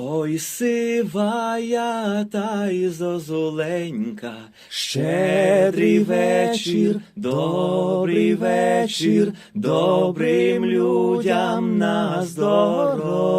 Ой, сивая та й зозуленька, щедрий вечір, добрий вечір, добрим людям на здоров'я.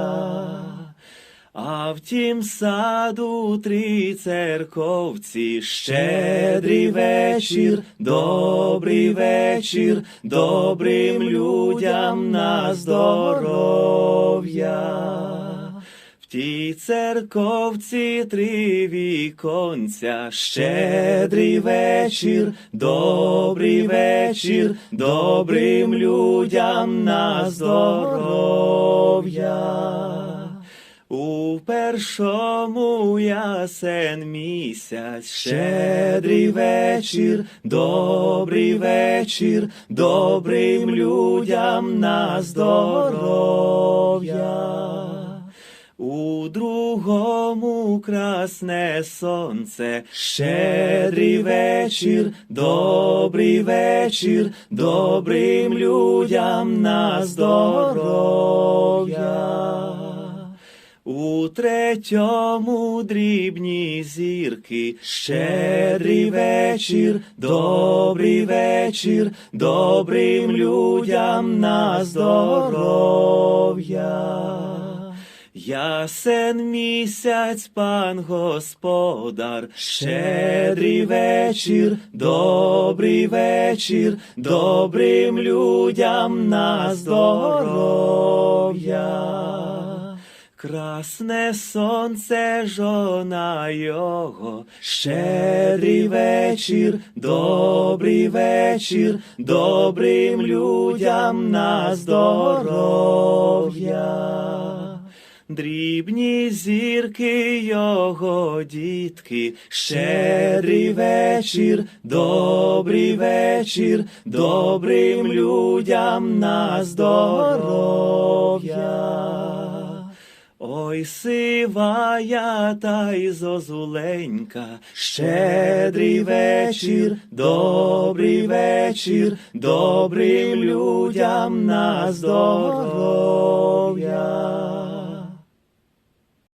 В тім саду три церковці, щедрий вечір, добрий вечір, добрим людям на здоров'я. Тій церковці три віконця, щедрий вечір, добрий вечір, добрим людям на здоров'я. Першому ясен місяць, щедрий вечір, добрий вечір, добрим людям на здоров'я. У другому красне сонце, щедрий вечір, добрий вечір, добрим людям на здоров'я. У третьому дрібні зірки, щедрий вечір, добрий вечір, добрим людям на здоров'я. Ясен місяць, пан господар, щедрий вечір, добрий вечір, добрим людям на здоров'я. Красне сонце жона його, щедрий вечір, добрий вечір, добрим людям на здоров'я. Дрібні зірки його дітки, щедрий вечір, добрий вечір, добрим людям на здоров'я. Ой, сивая та й зозуленька, щедрий вечір, добрий вечір, добрим людям на здоров'я.